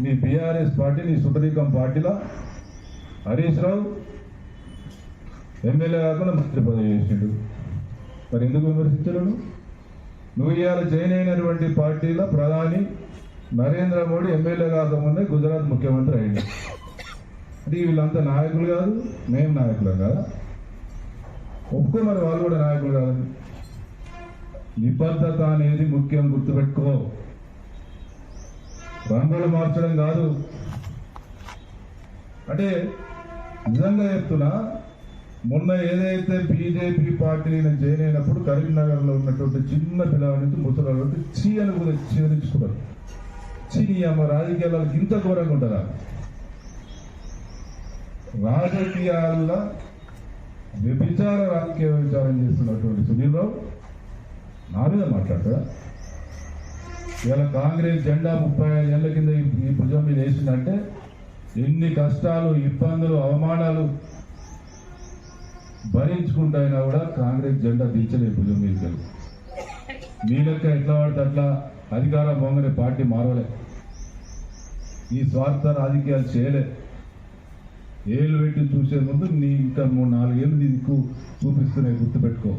నీ BRS party నీ సుపరీకం పార్టీలో హరీష్ రావు ఎమ్మెల్యే కాకుండా మంత్రి పదవి చేసిండు. మరి ఎందుకు విమర్శించలేడు? నువ్వు? ఇవాళ జాయిన్ అయినటువంటి పార్టీలో ప్రధాని నరేంద్ర మోడీ ఎమ్మెల్యే కాకముందే గుజరాత్ ముఖ్యమంత్రి అయింది అంటే వీళ్ళంతా నాయకులు కాదు మేము నాయకులం కదా? ఒప్పుకో మరి వాళ్ళు కూడా నాయకులు కాదు. నిబద్ధత అనేది ముఖ్యం గుర్తుపెట్టుకో. రంగులు మార్చడం కాదు. అంటే నిజంగా చెప్తున్నా మొన్న ఏదైతే బీజేపీ పార్టీ నేను జాయిన్ అయినప్పుడు కరీంనగర్లో ఉన్నటువంటి చిన్న పిల్లవాడికి ముసలి వరకు చీ అని కూడా చేరించుకున్నారు చీని అమ్మ రాజకీయాల్లో ఇంత ఘోరంగా ఉంటుందా? రాజకీయాల్లో వ్యభిచార రాజకీయ విచారం చేస్తున్నటువంటి సునీల్ రావు నా మీద మాట్లాడతారా ఇలా కాంగ్రెస్ జెండా ముప్పై ఐదు కింద ఈ- భుజం మీద వేసిందంటే ఎన్ని కష్టాలు ఇబ్బందులు అవమానాలు భరించుకుంటైనా కూడా కాంగ్రెస్ జెండా దించలేదు భుజం మీద వెళ్ళి మీ లెక్క ఎట్లా పడితే అట్లా అధికారం పొంగనే పార్టీ మారవలే. ఈ స్వార్థ రాజకీయాలు చేయలే. ఏళ్ళు పెట్టి చూసే ముందు నీ ఇంకా మూడు నాలుగేళ్ళు నీకు చూపిస్తున్నాయి గుర్తుపెట్టుకో.